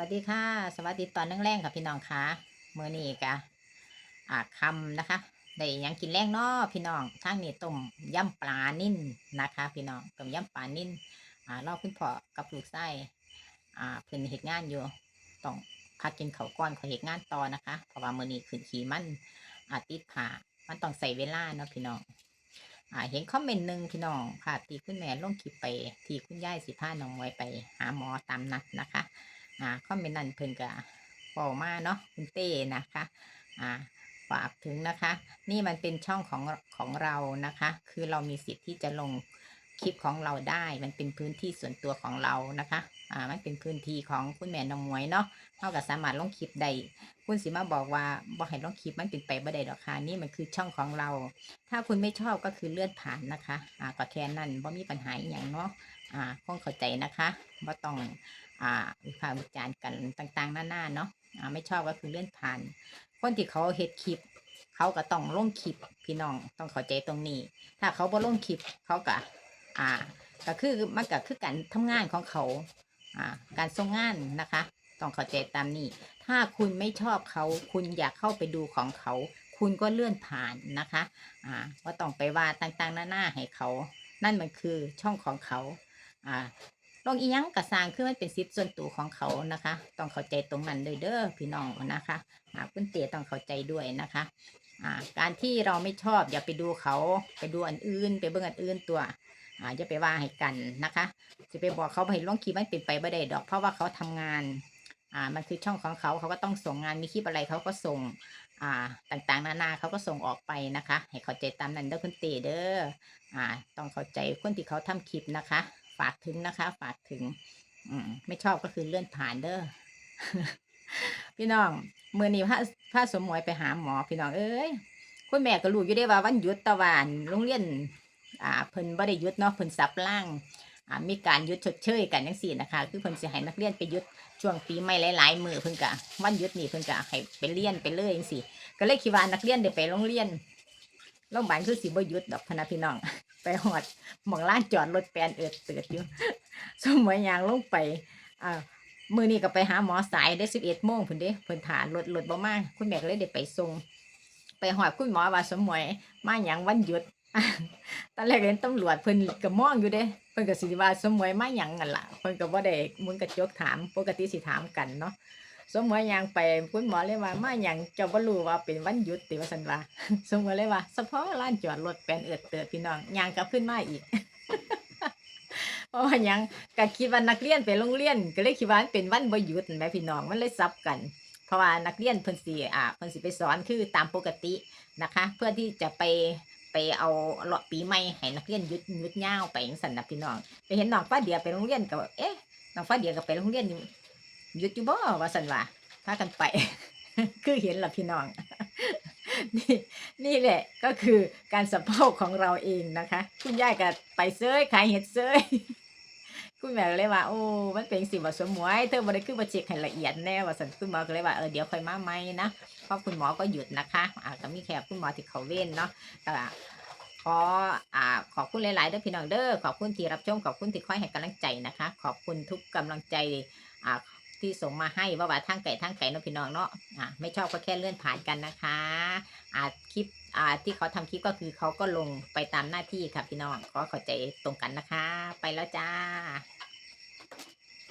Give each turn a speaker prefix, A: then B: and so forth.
A: วัสดีค่ะ สวัสดีตอนแรงๆค่ะพี่น้องค่ะเมื่อนี้กะอ่าคำนะคะได้ยังกินแรงเนาะพี่น้องทางนี้ต้มยำปลานิ่นนะคะ พี่น้องต้มยำปลานิ่นอ่ารอคุณพ่อกับลูกไส้อ่าเพิ่นเหตุงานอยู่ต้องพักกินเขาก้อนขาเหตุงานต่อนะคะเพราะว่าเมื่อนี้ขึ้นขี่มันอาติดผ่ามันต้องใส่เวลาเนาะพี่น้องอ่าเห็นคอมเมนต์หนึ่งพี่น้องค่ะที่คุณแม่ลงคลิปไปที่คุณยายสิพาน้องไว้ไป หาหมอตามนัดนะคะ อ่าคอมเมนต์นั้นเพิ่นก็บอกมาเนาะคุณเต้นะคะ อ่าฝากถึงนะคะ นี่มันเป็นช่องของของเรานะคะ คือเรามีสิทธิ์ที่จะลงคลิปของเราได้ มันเป็นพื้นที่ส่วนตัวของเรานะคะ อ่า มันเป็นพื้นที่ของคุณแม่น้องมวยเนาะเท่ากับสามารถลงคลิปได้ คุณสิมาบอกว่าบอกให้ลงคลิปมันเป็นไปบ่ได้ดอกค่ะ นี่มันคือช่องของเรา ถ้าคุณไม่ชอบก็คือเลื่อนผ่านนะคะ อ่า ก็แค่นั้นบ่มีปัญหาอย่างเนาะ อ่า คงเข้าใจนะคะบ่ต้อง วิพากษ์วิจารณ์กันต่างๆ หน้าๆเนาะอ่าไม่ชอบก็คือเลื่อนผ่าน คนที่เขาเฮ็ดคลิป เขาก็ต้องลงคลิปพี่น้องต้องเข้าใจตรงนี้ ถ้าเขาบ่ลงคลิปเขาก็อ่า ก็คือมันก็คือการทำงานของเขาอ่าการส่งงานนะคะ ต้องเข้าใจตามนี้ ถ้าคุณไม่ชอบเขาคุณอยากเข้าไปดูของเขา คุณก็เลื่อนผ่านนะคะ อ่าว่าต้องไปว่าต่างๆหน้าๆให้เขา นั่นมันคือช่องของเขาอ่า ลองอียังกระสร้างคือมันเป็นสิทธิ์ส่วนตัวของเขานะคะ ต้องเข้าใจตรงนั้นเลยเด้อพี่น้องนะคะอ่าคุณเตต้องเข้าใจด้วยนะคะอ่าการที่เราไม่ชอบอย่าไปดูเขาไปดูอันอื่น ไปเบิ่งอันอื่นตัวอ่าอย่าไปว่าให้กันนะคะจะไปบอกเขาไปลงคลิปมันเป็นไปไม่ได้ดอก เพราะว่าเขาทำงานอ่ามันคือช่องของเขาเขาก็ต้องส่งงานมีคลิปอะไรเขาก็ส่งอ่าต่างๆ นานาเขาก็ส่งออกไปนะคะ ให้เข้าใจตามนั้นเด้อคุณเตเด้ออ่าต้องเข้าใจคนที่เขาทำคลิปนะคะ ฝากถึงนะคะ ฝากถึง อืมไม่ชอบก็คือเลื่อนผ่านเด้อพี่น้องเมื่อนี้พระพระสมมวยไปหาหมอพี่น้องเอ้ยคุณแม่ก็รู้อยู่ได้ว่าวันหยุดตะวันโรงเรียน อ่าเพิ่นบ่ได้หยุดเนาะเพิ่นสับล่างอ่ามีการหยุดชดเชยกันจังซี่นะคะ คือเพิ่นสิให้นักเรียนไปหยุดช่วงปีใหม่หลายๆมือเพิ่นก็วันหยุดนี่เพิ่นก็ให้ไปเรียนไปเลยจังซี่ ก็เลยคิดว่านักเรียนได้ไปโรงเรียนโรงพยาบาลคือสิบ่หยุดดอกพนะพี่น้อง ไปหอดหมองล้านจอดรถแปลนเอิดเติดอยู่ สมัยยางลงไปอ่ามือนี้ก็ไปหาหมอสายได้สิบเอ็ดโมงพุ่นเด้เพิ่นถารถรถบ่มาคุณแม่ก็เลยได้ไปส่งไปหอดคุณหมอว่าสมวยมาหยังวันหยุดตอนแรกเห็นตำรวจเพิ่นก็มองอยู่เด้เพิ่นก็สิว่าสมวยมาหยังกันล่ะเพิ่นก็บ่ได้มึงกระจกถามปกติสิถามกันเนาะ สมวยยางไปคุณหมอเลยว่ามาหยังเจ้าบ่รู้ว่าเป็นวันหยุดติว่าซั่นว่าสมวยเลยว่าเฉพาะลานจอดรถแปลนเอิดเติดพี่น้องยางกลับขึ้นมาอีกเพราะว่ายังก็คิดว่านักเรียนไปโรงเรียน ก็เลยคิดว่านเป็นวันบ่หยุดแม่พี่น้องมันเลยซับกัน เพราะว่านักเรียนเพิ่นสิอ่าเพิ่นสิไปสอนคือตามปกตินะคะ เพื่อที่จะไปไปเอาเลาะปีใหม่ให้นักเรียนหยุดหยุดยาวไปจังซั่นนะพี่น้องไปเห็นน้องฟ้าเดียไปโรงเรียนก็ว่าเอ๊ะน้องฟ้าเดียก็ไปโรงเรียน หยุดอยู่บ่ว่าซั่นว่าพากันไป คือเห็นละพี่น้องนี่นี่แหละก็คือการสัมภาษของเราเองนะคะ คุณยายก็ไปเซยขายเห็ดเซยคุณแม่ก็เลยว่าโอ้มันเป็นสิบ่สมหมวยเธอบ่ได้คือบ่เช็คให้ละเอียดแน่ว่าสันคุณหมอก็เลยว่าเออเดี๋ยวค่อยมาใหมนะเพราะคุณหมอก็หยุดนะคะอ่าก็มีแค่คุณหมอที่เขาเว้นเนาะก็ขออ่าขอบคุณหลายๆเด้อพี่น้องเด้อขอบคุณที่รับชมขอบคุณที่คอยให้กำลังใจนะคะ ขอบคุณทุกกำลังใจอ่า ที่ส่งมาให้ว่าว่าทั้งไก่ทั้งไก่เนาะพี่น้องเนาะอะไม่ชอบก็แค่เลื่อนผ่านกันนะคะอ่าคลิปอ่าที่เขาทำคลิปก็คือเขาก็ลงไปตามหน้าที่ค่ะพี่น้องขอเข้าใจตรงกันนะคะ ไปแล้วจ้า